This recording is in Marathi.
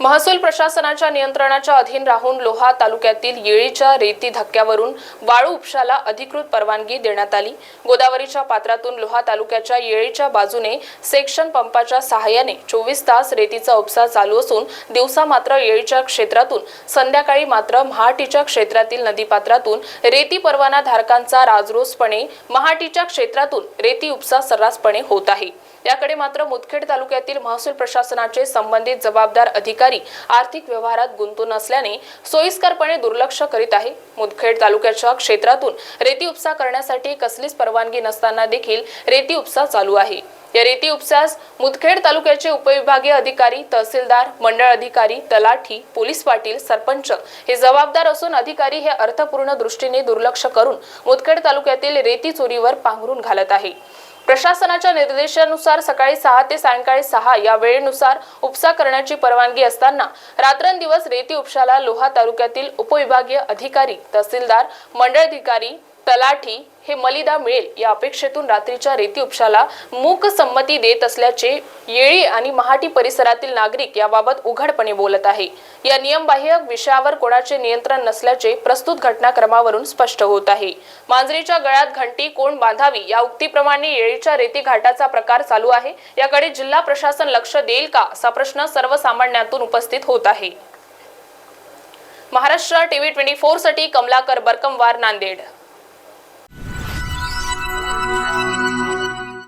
महसूल प्रशासनाच्या नियंत्रणाच्या अधीन राहून लोहा तालुक्यातील येळीच्या रेती धक्क्यावरून वाळू उपशाला अधिकृत परवानगी देण्यात आली. गोदावरीच्या पात्रातून लोहा तालुक्याच्या येळीच्या बाजूने सेक्शन पंपाच्या सहाय्याने चोवीस तास रेतीचा उपसा चालू असून दिवसा मात्र येळीच्या क्षेत्रातून संध्याकाळी मात्र महाटीच्या क्षेत्रातील नदीपात्रातून रेती परवाना धारकांचा राजरोसपणे महाटीच्या क्षेत्रातून रेती उपसा सर्रासपणे होत आहे. याकडे मात्र मुदखेड तालुक्यातील महसूल प्रशासनाचे संबंधित जबाबदार अधिकारी आर्थिक व्यवहारात गुंतून असल्याने सोयीस्करपणे दुर्लक्ष करीत आहे. मुदखेड तालुक्याच्या क्षेत्रातून रेती उपसा करण्यासाठी कसलीच परवानगी नसताना देखील रेती उपसा चालू आहे. या रेती उपसास मुदखेड तालुक्याचे उपविभागीय अधिकारी तहसीलदार मंडळ अधिकारी तलाठी पोलीस पाटील सरपंच हे जबाबदार असून अधिकारी हे अर्थपूर्ण दृष्टीने दुर्लक्ष करून मुदखेड तालुक्यातील रेती चोरीवर पांघरून घालत आहे. प्रशासनाच्या निर्देशानुसार सकाळी सहा ते सायंकाळी सहा या वेळेनुसार उपसा करण्याची परवानगी असताना रात्रंदिवस रेती उपशाला लोहा तालुक्यातील उपविभागीय अधिकारी तहसीलदार मंडळाधिकारी तलाठी हे मलिदा मिळेल या अपेक्षेतून रात्रीच्या रेती उपशाला मूक संमती देत असल्याचे येळी आणि महाटी परिसरातील नागरिक याबाबत उघडपणे बोलत आहे. या नियमबाह्य विषयावर कोणाचे नियंत्रण नसल्याचे प्रस्तुत घटनाक्रमावरून स्पष्ट होत आहे. मांजरीच्या गळ्यात घंटी कोण बांधावी या उक्तीप्रमाणे येळीच्या रेती घाटाचा प्रकार चालू आहे. याकडे जिल्हा प्रशासन लक्ष देईल का असा प्रश्न सर्वसामान्यातून उपस्थित होत आहे. महाराष्ट्र टीव्ही ट्वेंटी फोरसाठी कमलाकर बरकमवार नांदेड.